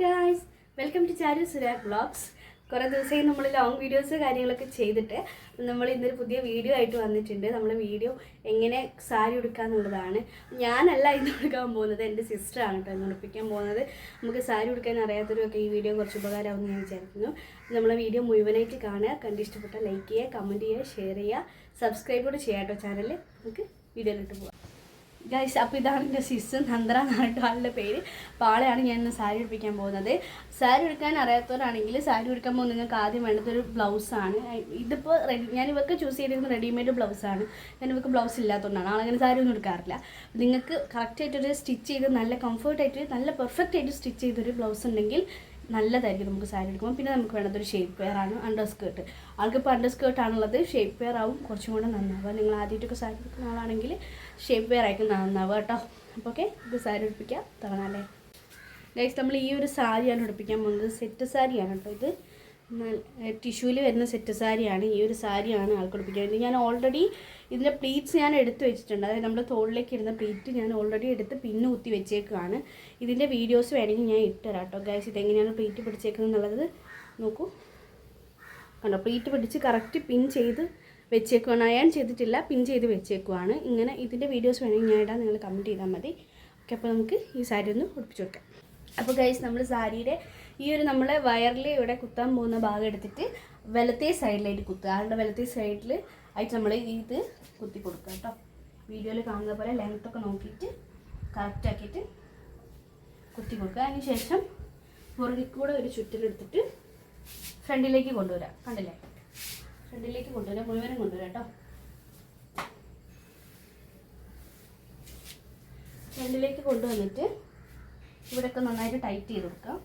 Guys welcome to Charu Surag vlogs കുറേ ദിവസമായി നമ്മൾ ലോങ് വീഡിയോസ് കാര്യങ്ങളൊക്കെ ചെയ്തിട്ട് നമ്മൾ ഇന്നൊരു പുതിയ വീഡിയോ ആയിട്ട് വന്നിട്ടുണ്ട്. നമ്മൾ വീഡിയോ എങ്ങനെ സാരി ഉടുക്കാന്നുള്ളതാണ് ഞാനല്ല ഇന്ന് ഉടുക്കാൻ പോകുന്നത്. എന്റെ സിസ്റ്ററാണ് കേട്ടോ ഇന്ന് ഉടുപ്പിക്കാൻ പോകുന്നത്. നമുക്ക് സാരി ഉടുക്കാൻ അറിയാത്തവരൊക്കെ ഈ വീഡിയോ കുറച്ച് ഉപകാരമാകുമെന്ന് ഞാൻ വിചാരിക്കുന്നു. നമ്മളെ വീഡിയോ മുഴുവനായിട്ട് കാണുക. കണ്ട് ഇഷ്ടപ്പെട്ടാൽ ലൈക്ക് ചെയ്യുക കമന്റ് ചെയ്യുക ഷെയർ ചെയ്യുക. സബ്സ്ക്രൈബ് കൂടെ ചെയ്യാം കേട്ടോ ചാനൽ നമുക്ക് വീഡിയോയിലിട്ട് പോകാം ഗൈസ് അപ്പോൾ ഇതാണ് എന്റെ സിസ്റ്റർ നന്ദ്ര എന്നാണ് ആളുടെ പേര്. അപ്പോൾ ആളെയാണ് ഞാൻ ഇന്ന് സാരി ഉടുപ്പിക്കാൻ പോകുന്നത്. സാരി ഉടുക്കാൻ അറിയാത്തവരാണെങ്കിൽ സാരി ഉടുക്കാൻ പോകുന്ന നിങ്ങൾക്ക് ആദ്യം വേണ്ടത് ഒരു ബ്ലൗസാണ് ഇതിപ്പോൾ റെഡി ഞാൻ ഇവർക്ക് ചൂസ് ചെയ്തിരുന്ന റെഡിമെയ്ഡ് ബ്ലൗസാണ് ഞാൻ ഇവർക്ക് ബ്ലൗസ് ഇല്ലാത്തതുകൊണ്ടാണ്. ആളങ്ങനെ സാരി ഒന്നും എടുക്കാറില്ല. നിങ്ങൾക്ക് കറക്റ്റായിട്ടൊരു സ്റ്റിച്ച് ചെയ്ത് നല്ല കംഫർട്ടായിട്ട് നല്ല പെർഫെക്റ്റ് ആയിട്ട് സ്റ്റിച്ച് ചെയ്തൊരു ബ്ലൗസ് ഉണ്ടെങ്കിൽ നല്ലതായിരിക്കും നമുക്ക് സാരി എടുക്കുമ്പോൾ. പിന്നെ നമുക്ക് വേണ്ടത് ഒരു ഷേപ്പ് വെയർ ആണ് അണ്ടർ സ്കേർട്ട് ആൾക്കിപ്പോൾ അണ്ടർ സ്കേർട്ട് ആണുള്ളത് ഷേപ്പ് വെയർ ആവും. കുറച്ചും കൂടെ നന്നാവുക നിങ്ങൾ ആദ്യമായിട്ടൊക്കെ സാരി എടുക്കുന്ന ആളാണെങ്കിൽ ഷേപ്പ് വെയർ ആയിരിക്കും നന്നാവുക കേട്ടോ. അപ്പോൾ ഓക്കെ ഇത് സാരി ഉടുപ്പിക്കാം. തുടങ്ങാല്ലേ. നെക്സ്റ്റ് നമ്മൾ ഈ ഒരു സാരിയാണ് ഉടുപ്പിക്കാൻ പോകുന്നത്. സെറ്റ് സാരിയാണ് കേട്ടോ ഇത്. ടിഷ്യൂവിൽ വരുന്ന സെറ്റ് സാരിയാണ്. ഈ ഒരു സാരിയാണ് ആൾക്ക് ഉടുപ്പിക്കാൻ വേണ്ടി. ഞാൻ ഓൾറെഡി ഇതിന്റെ പ്ലീറ്റ്സ് ഞാൻ എടുത്ത് വെച്ചിട്ടുണ്ട്. അതായത് നമ്മൾ തോളിലേക്ക് ഇടുന്ന പ്ലീറ്റ് ഞാൻ ഓൾറെഡി എടുത്ത് പിന്ന് കുത്തി വെച്ചേക്കുകയാണ് ഇതിന്റെ വീഡിയോസ് വേണമെങ്കിൽ ഞാൻ ഇട്ടുതരാം കേട്ടോ. ഗൈസ് ഇതെങ്ങനെയാണ് പ്ലീറ്റ് പിടിച്ചേക്കുന്നത് എന്നുള്ളത് നോക്കൂ. കണ്ടോ പ്ലീറ്റ് പിടിച്ച് കറക്റ്റ് പിൻ ചെയ്ത് വെച്ചേക്കുവാണ് അയൺ ചെയ്തിട്ടില്ല. പിൻ ചെയ്ത് വെച്ചേക്കുവാണ്. ഇങ്ങനെ ഇതിന്റെ വീഡിയോസ് വേണമെങ്കിൽ ഞാൻ ഇടാൻ നിങ്ങൾ കമന്റ് ചെയ്താൽ മതി. ഓക്കെ അപ്പോൾ നമുക്ക് ഈ സാരി ഒന്ന് ഉടുപ്പിച്ച് വെക്കാം അപ്പോൾ ഗൈസ് നമ്മൾ സാരിയുടെ ഈ ഒരു നമ്മൾ വയറിൽ ഇവിടെ കുത്താൻ പോകുന്ന ഭാഗം എടുത്തിട്ട് വലത്തേ സൈഡിലായിട്ട് കുത്തുക. ആളുടെ വലത്തേ സൈഡിൽ ആയിട്ട് നമ്മൾ ഇത് കുത്തി കൊടുക്കുക കേട്ടോ. വീഡിയോയിൽ കാണുന്ന പോലെ ലെങ്ത് ഒക്കെ നോക്കിയിട്ട് കറക്റ്റാക്കിയിട്ട് കുത്തി കൊടുക്കുക. അതിന് ശേഷം പുറകിൽ കൂടെ ഒരു ചുറ്റിലെടുത്തിട്ട് ഫ്രണ്ടിലേക്ക് കൊണ്ടുവരാം. കണ്ടില്ലേ? ഫ്രണ്ടിലേക്ക് കൊണ്ടുവരാം മുഴുവനും കൊണ്ടുവരാം കേട്ടോ. ഫ്രണ്ടിലേക്ക് കൊണ്ടുവന്നിട്ട് ഇവിടെയൊക്കെ നന്നായിട്ട് ടൈറ്റ് ചെയ്ത് കൊടുക്കാം.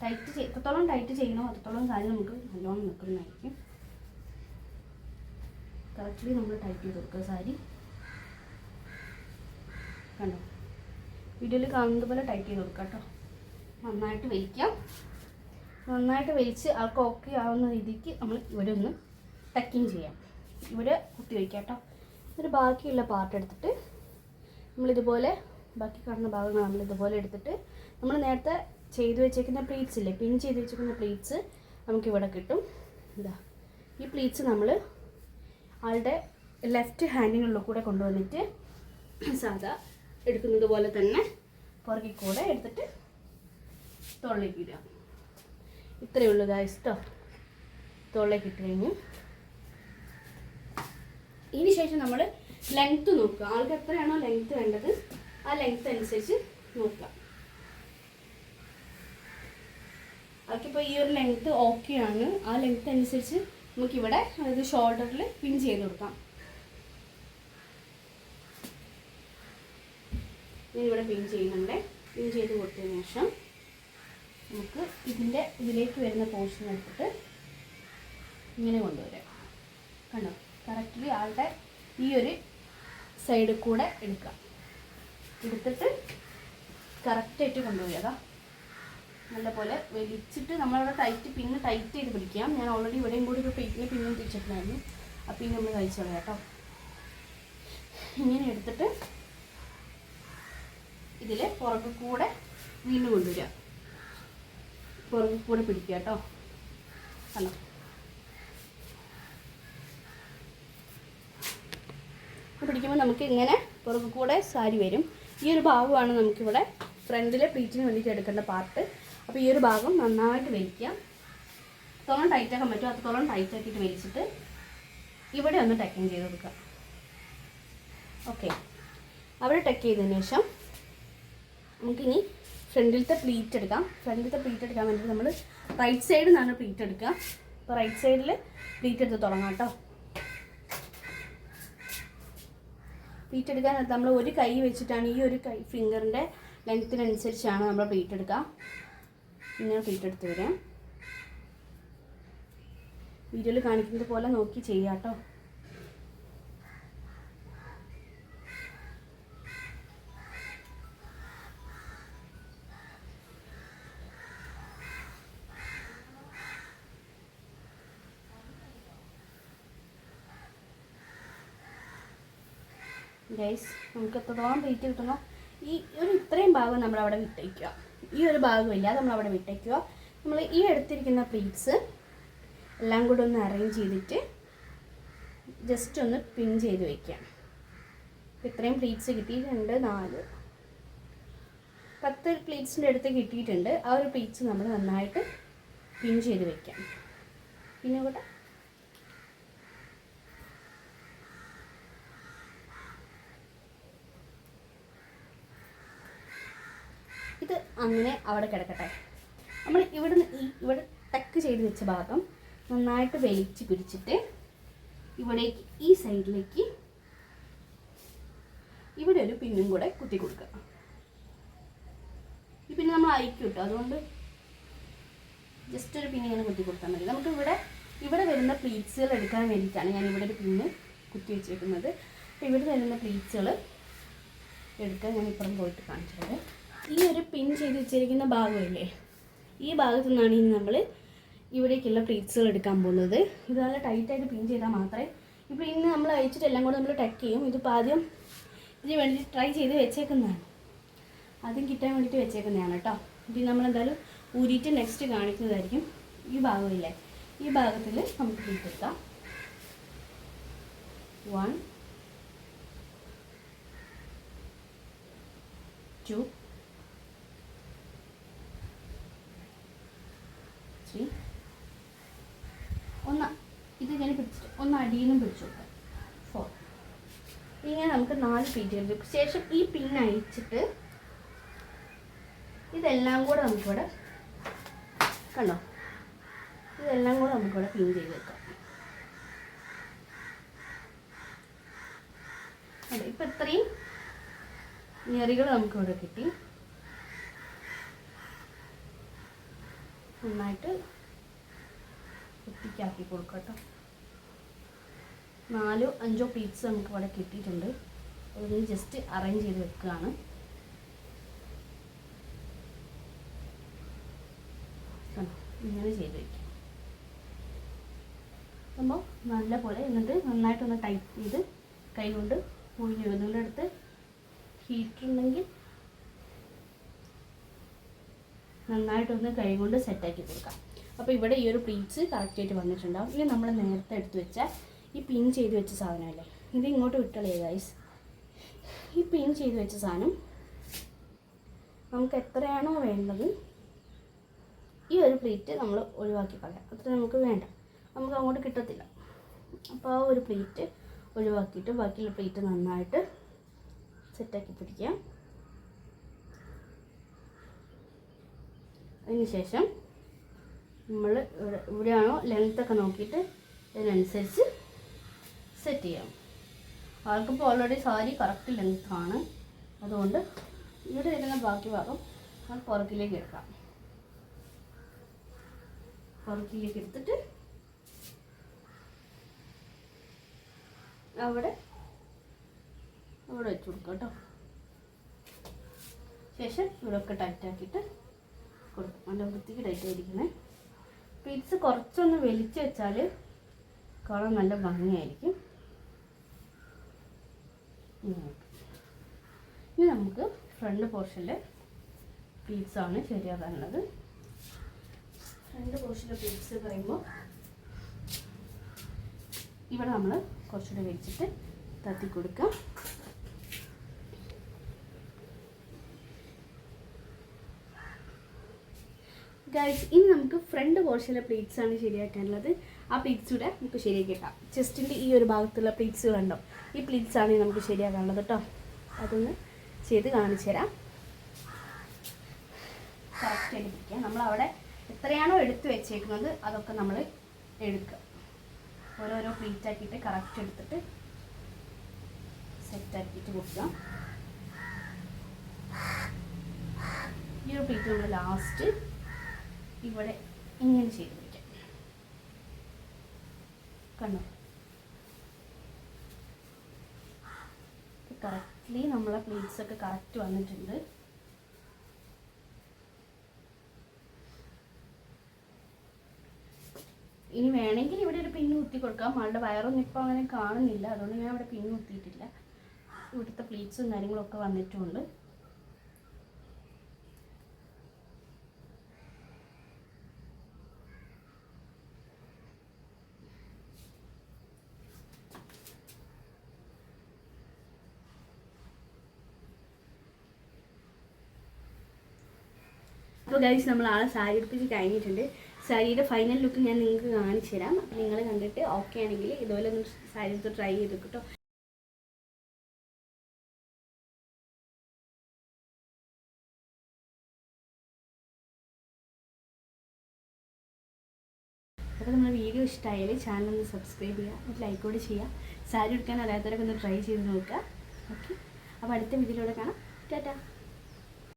ടൈറ്റ് ചെയ്ത് എത്രത്തോളം ടൈറ്റ് ചെയ്യണോ അത്രത്തോളം കാര്യം നമുക്ക് നല്ലോണം നിൽക്കുന്നതായിരിക്കും. കറക്റ്റ്ലി നമ്മൾ ടൈറ്റ് ചെയ്ത് കൊടുക്കുക സാരി. കണ്ടോ? വീഡിയോയിൽ കാണുന്നത് പോലെ ടൈറ്റ് ചെയ്ത് കൊടുക്കാം കേട്ടോ. നന്നായിട്ട് വലിക്കാം നന്നായിട്ട് വലിച്ച് ആൾക്ക് ഓക്കെ ആവുന്ന രീതിക്ക് നമ്മൾ ഇവിടെ ഒന്ന് ടക്കിങ് ചെയ്യാം. ഇവിടെ കുത്തി വയ്ക്കാം കേട്ടോ. ഒരു ബാക്കിയുള്ള പാർട്ട് എടുത്തിട്ട് നമ്മളിതുപോലെ ബാക്കി കാണുന്ന ഭാഗങ്ങൾ നമ്മൾ ഇതുപോലെ എടുത്തിട്ട് നമ്മൾ നേരത്തെ ചെയ്തു വെച്ചേക്കുന്ന പ്ലീറ്റ്സ് ഇല്ലേ പിൻ ചെയ്ത് വെച്ചേക്കുന്ന പ്ലീറ്റ്സ് നമുക്കിവിടെ കിട്ടും. ഇതാ. ഈ പ്ലീറ്റ്സ് നമ്മൾ ആളുടെ ലെഫ്റ്റ് ഹാൻഡിനുള്ള കൂടെ കൊണ്ടുവന്നിട്ട് സാധാ എടുക്കുന്നത് പോലെ തന്നെ പുറകിൽ കൂടെ എടുത്തിട്ട് തോളിലേക്ക് ഇടുക ഇത്രയേ ഉള്ളൂ. ഗായ്സ് കേട്ടോ തോളിലേക്ക് ഇട്ട് കഴിഞ്ഞു. ഇതിന് ശേഷം നമ്മൾ ലെങ്ത്ത് നോക്കുക. ആൾക്ക് എത്രയാണോ ലെങ്ത്ത് വേണ്ടത് ആ ലെങ്ത്ത് അനുസരിച്ച് നോക്കുക. ആൾക്കിപ്പോൾ ഈ ഒരു ലെങ്ത്ത് ഓക്കെ ആണ്. ആ ലെങ്ത്ത് അനുസരിച്ച് നമുക്കിവിടെ അതായത് ഷോൾഡറിൽ പിൻ ചെയ്ത് കൊടുക്കാം. ഞാനിവിടെ പിൻ ചെയ്യുന്നുണ്ട്. പിൻ ചെയ്ത് കൊടുത്തതിന് ശേഷം നമുക്ക് ഇതിന്റെ ഇതിലേക്ക് വരുന്ന പോർഷൻ എടുത്തിട്ട് ഇങ്ങനെ കൊണ്ടുവരാം. കണ്ടോ? കറക്റ്റ്ലി ആളുടെ ഈ ഒരു സൈഡിൽ കൂടെ എടുക്കാം. എടുത്തിട്ട് കറക്റ്റായിട്ട് കൊണ്ടുപോയി. നല്ലപോലെ വലിച്ചിട്ട് നമ്മളവിടെ ടൈറ്റ് പിന്നെ ടൈറ്റ് ചെയ്ത് പിടിക്കാം. ഞാൻ ഓൾറെഡി ഇവിടെയും കൂടി ഒരു പെയിറ്റിന് പിന്നും തിരിച്ചിട്ടുണ്ടായിരുന്നു ആ പിന്നെ നമ്മൾ കഴിച്ചോളാം കേട്ടോ. ഇങ്ങനെ എടുത്തിട്ട് ഇതിൽ പുറകെ കൂടെ വീണ്ടും കൊണ്ടുവരിക പുറകെ കൂടെ പിടിക്കുക കേട്ടോ. കണ്ടോ പിടിക്കുമ്പോൾ നമുക്ക് ഇങ്ങനെ പുറകു കൂടെ സാരി വരും. ഈ ഒരു ഭാഗമാണ് നമുക്കിവിടെ ഫ്രണ്ടിലെ പ്ലീറ്റിന് വേണ്ടിയിട്ട് എടുക്കേണ്ട പാർട്ട്. അപ്പോൾ ഈ ഒരു ഭാഗം നന്നായിട്ട് വലിക്കാം തോളം ടൈറ്റ് ആക്കാൻ അത് അത്രത്തോളം ടൈറ്റ് ആക്കിയിട്ട് വലിച്ചിട്ട് ഇവിടെ ഒന്ന് ടക്കിങ് ചെയ്ത് കൊടുക്കുക. ഓക്കെ അവിടെ ടക്ക് ചെയ്തതിന് ശേഷം നമുക്കിനി ഫ്രണ്ടിലത്തെ പ്ലീറ്റ് എടുക്കാം. ഫ്രണ്ടിലത്തെ പ്ലീറ്റ് എടുക്കാൻ വേണ്ടിയിട്ട് നമ്മൾ റൈറ്റ് സൈഡിൽ നിന്നാണ് പ്ലീറ്റ് എടുക്കുക. അപ്പോൾ റൈറ്റ് സൈഡിൽ പ്ലീറ്റ് എടുത്ത് തുടങ്ങാം കേട്ടോ. പ്ലീറ്റ് എടുക്കാൻ നമ്മൾ ഒരു കൈ വെച്ചിട്ടാണ് ഈ ഒരു കൈ ഫിംഗറിന്റെ ലെങ്ത്തിനനുസരിച്ചാണ് നമ്മൾ പ്ലീറ്റ് എടുക്കുക. ഇങ്ങനെ പ്ലീറ്റ് എടുത്ത് വരാം. വീഡിയോയിൽ കാണിക്കുന്നത് പോലെ നോക്കി ചെയ്യാം കേട്ടോ. ഗൈസ് നമുക്ക് എത്രത്തോളം പ്ലേറ്റ് കിട്ടണോ ഈ ഒരു ഇത്രയും ഭാഗം നമ്മൾ അവിടെ വിട്ടേക്കുക. ഈ ഒരു ഭാഗമില്ല നമ്മൾ അവിടെ വിട്ടേക്കുക. നമ്മൾ ഈ എടുത്തിരിക്കുന്ന പ്ലീറ്റ്സ് എല്ലാം കൂടെ ഒന്ന് അറേഞ്ച് ചെയ്തിട്ട് ജസ്റ്റ് ഒന്ന് പിൻ ചെയ്ത് വയ്ക്കാം ഇത്രയും പ്ലേറ്റ്സ് കിട്ടി. രണ്ട് നാല്. പത്ത് പ്ലീറ്റ്സിന്റെ അടുത്ത് കിട്ടിയിട്ടുണ്ട്. ആ ഒരു പ്ലേറ്റ്സ് നമ്മൾ നന്നായിട്ട് പിൻ ചെയ്ത് വയ്ക്കാം പിന്നെ കൂടെ ഇത് അങ്ങനെ അവിടെ കിടക്കട്ടെ. നമ്മൾ ഇവിടുന്ന് ഈ ഇവിടെ ടക്ക് ചെയ്ത് വെച്ച ഭാഗം നന്നായിട്ട് വലിച്ച് പിടിച്ചിട്ട് ഇവിടേക്ക് ഈ സൈഡിലേക്ക് ഇവിടെ ഒരു പിന്നും കൂടെ കുത്തി കൊടുക്കുക. ഈ പിന്നെ നമ്മൾ അയക്കും കേട്ടോ അതുകൊണ്ട് ജസ്റ്റ് ഒരു പിന്നെ ഇങ്ങനെ കുത്തി കൊടുത്താൽ മതി. നമുക്ക് ഇവിടെ ഇവിടെ വരുന്ന പ്ലീറ്റ്സുകൾ എടുക്കാൻ വേണ്ടിയിട്ടാണ് ഞാൻ ഇവിടെ ഒരു പിന്ന് കുത്തി വെച്ചിരിക്കുന്നത് അപ്പോൾ ഇവിടെ വരുന്ന പ്ലീറ്റ്സുകൾ എടുക്കാൻ ഞാൻ ഇപ്പുറം പോയിട്ട് കാണിച്ചത് ഈ ഒരു പിൻ ചെയ്ത് വെച്ചിരിക്കുന്ന ഭാഗമില്ലേ? ഈ ഭാഗത്തു നിന്നാണ് ഇനി നമ്മൾ ഇവിടേക്കുള്ള പ്ലീറ്റ്സുകൾ എടുക്കാൻ പോകുന്നത്. ഇത് നല്ല ടൈറ്റായിട്ട് പിൻ ചെയ്താൽ മാത്രമേ ഇപ്പോൾ ഇന്ന് നമ്മൾ അയച്ചിട്ട് എല്ലാം കൂടെ നമ്മൾ ടക്ക് ചെയ്യും. ഇതിപ്പോൾ ആദ്യം ഇതിന് വേണ്ടിയിട്ട് ട്രൈ ചെയ്ത് വെച്ചേക്കുന്നതാണ്. ആദ്യം കിട്ടാൻ വേണ്ടിയിട്ട് വെച്ചേക്കുന്നതാണ് കേട്ടോ. ഇത് നമ്മൾ എന്തായാലും ഊരിയിട്ട് നെക്സ്റ്റ് കാണിക്കുന്നതായിരിക്കും ഈ ഭാഗമില്ലേ? ഈ ഭാഗത്തിൽ നമുക്ക് എടുക്കാം. വൺ ടു ത്രീ ഒന്ന് ഇതിങ്ങനെ പിടിച്ചിട്ട് ഒന്ന് അടിയിലും പിടിച്ചു കൊടുക്കാം ഫോർ ഇങ്ങനെ നമുക്ക് നാല് പീറ്റുകൾ ശേഷം ഈ പിൻ അഴിച്ചിട്ട് ഇതെല്ലാം കൂടെ നമുക്കിവിടെ കണ്ടോ? ഇതെല്ലാം കൂടെ നമുക്കിവിടെ പിൻ ചെയ്ത് വെക്കാം. അതെ ഇപ്പം ഇത്രയും ഞെറികൾ നമുക്കിവിടെ കിട്ടി. നന്നായിട്ട് കുത്തിക്കാക്കി കൊടുക്കാം കേട്ടോ നാലോ അഞ്ചോ പീസ് നമുക്ക് ഇവിടെ കിട്ടിയിട്ടുണ്ട്. അതൊന്ന് ജസ്റ്റ് അറേഞ്ച് ചെയ്ത് വെക്കുകയാണ്? ഇങ്ങനെ ചെയ്ത് വെക്കാം. അപ്പോൾ നല്ല പോലെ എന്നിട്ട് നന്നായിട്ടൊന്ന് ടൈറ്റ് ചെയ്ത് കൈ കൊണ്ട് പുഴിഞ്ഞു വരുന്നതിന്റെ അടുത്ത് ഹീറ്റർ ഉണ്ടെങ്കിൽ നന്നായിട്ടൊന്ന് കൈകൊണ്ട് സെറ്റാക്കി കൊടുക്കാം. അപ്പോൾ ഇവിടെ ഈ ഒരു പ്ലീറ്റ്സ് കറക്റ്റായിട്ട് വന്നിട്ടുണ്ടാവും. ഇനി നമ്മൾ നേരത്തെ എടുത്ത് വെച്ച ഈ പിൻ ചെയ്ത് വെച്ച സാധനമല്ലേ ഇത് ഇങ്ങോട്ട് വിട്ടളേ ഗൈസ് ഈ പിൻ ചെയ്ത് വെച്ച സാധനം നമുക്ക് എത്രയാണോ വേണ്ടത് ഈ ഒരു പ്ലേറ്റ് നമ്മൾ ഒഴിവാക്കി കളയാം. അത്ര നമുക്ക് വേണ്ട. നമുക്ക് അങ്ങോട്ട് കിട്ടത്തില്ല. അപ്പോൾ ആ ഒരു പ്ലേറ്റ് ഒഴിവാക്കിയിട്ട് ബാക്കിയുള്ള പ്ലേറ്റ് നന്നായിട്ട് സെറ്റാക്കി പിടിക്കാം. അതിനുശേഷം നമ്മൾ ഇവിടെ ഇവിടെയാണോ ലെങ്ത്തൊക്കെ നോക്കിയിട്ട് അതിനനുസരിച്ച് സെറ്റ് ചെയ്യാം. ആൾക്കിപ്പോൾ ഓൾറെഡി സാരി കറക്റ്റ് ലെങ്ത്താണ് അതുകൊണ്ട് ഇവിടെ വരുന്ന ബാക്കി ഭാഗം നമ്മൾ പുറക്കിലേക്ക് എടുക്കാം. പുറക്കിലേക്ക് എടുത്തിട്ട് അവിടെ അവിടെ വെച്ച് കൊടുക്കാം കേട്ടോ. ശേഷം ഇവിടെയൊക്കെ ടൈറ്റാക്കിയിട്ട് കൊടുക്കും. നല്ല വൃത്തിക്ക് പിരിച്ച് കുറച്ചൊന്ന് വലിച്ചു വെച്ചാൽ കാണാൻ നല്ല ഭംഗിയായിരിക്കും. ഇനി നമുക്ക് ഫ്രണ്ട് പോർഷനിൽ പീസാണ് ശരിയാകാനുള്ളത്. ഫ്രണ്ട് പോർഷനിലെ പീസ് പറയുമ്പോൾ ഇവിടെ നമ്മൾ കുറച്ചുകൂടെ വെച്ചിട്ട് തത്തി കൊടുക്കാം ഗൈസ് ഇനി നമുക്ക് ഫ്രണ്ട് പോർഷനിലെ പ്ലീറ്റ്സ് ആണ് ശരിയാക്കാനുള്ളത്. ആ പ്ലീറ്റ്സ് കൂടെ നമുക്ക് ശരിയാക്കിട്ടാം ചെസ്റ്റിന്റെ ഈ ഒരു ഭാഗത്തുള്ള പ്ലീറ്റ്സ് കണ്ടോ? ഈ പ്ലീറ്റ്സ് ആണ് നമുക്ക് ശരിയാക്കാനുള്ളത് കേട്ടോ. അതൊന്ന് ചെയ്ത് കാണിച്ചു തരാം. കറക്റ്റ് എടുപ്പിക്കുക നമ്മളവിടെ എത്രയാണോ എടുത്ത് വെച്ചേക്കുന്നത് അതൊക്കെ നമ്മൾ എടുക്കുക. ഓരോരോ പ്ലീറ്റ് ആക്കിയിട്ട് കറക്റ്റ് എടുത്തിട്ട് സെറ്റ് ആക്കിയിട്ട് കൊടുക്കുക ഈ ഒരു പ്ലീറ്റ് നമ്മൾ ലാസ്റ്റ് ഇവിടെ ഇങ്ങനെ ചെയ്ത് വയ്ക്കാം കണ്ടോ? കറക്റ്റ്ലി നമ്മളെ പ്ലേറ്റ്സ് ഒക്കെ കറക്റ്റ് വന്നിട്ടുണ്ട്. ഇനി വേണമെങ്കിൽ ഇവിടെ ഒരു പിന്ന് കുത്തി കൊടുക്കാം. ആളുടെ വയറൊന്നും ഇപ്പോൾ അങ്ങനെ കാണുന്നില്ല. അതുകൊണ്ട് ഞാൻ ഇവിടെ പിന്ന് കുത്തിയിട്ടില്ല. ഇവിടുത്തെ പ്ലേറ്റ്സും കാര്യങ്ങളൊക്കെ വന്നിട്ടുമുണ്ട് അപ്പോൾ ഗൈസ് നമ്മൾ ആളെ സാരി എടുപ്പിച്ച് കഴിഞ്ഞിട്ടുണ്ട്. സാരിയുടെ ഫൈനൽ ലുക്ക് ഞാൻ നിങ്ങൾക്ക് കാണിച്ചു തരാം. നിങ്ങൾ കണ്ടിട്ട് ഓക്കെ ആണെങ്കിൽ ഇതുപോലെ ഒന്ന് സാരി എടുത്ത് ട്രൈ ചെയ്ത് കേട്ടോ അപ്പോൾ നമ്മുടെ വീഡിയോ ഇഷ്ടമായാൽ ചാനൽ ഒന്ന് സബ്സ്ക്രൈബ് ചെയ്യുക. ഒരു ലൈക്ക് കൂടി ചെയ്യുക. സാരി എടുക്കാൻ അറിയാത്തവരൊക്കെ ഒന്ന് ട്രൈ ചെയ്ത് നോക്കുക. ഓക്കെ അപ്പോൾ അടുത്ത വീഡിയോയിലൂടെ കാണാം. ടാറ്റാ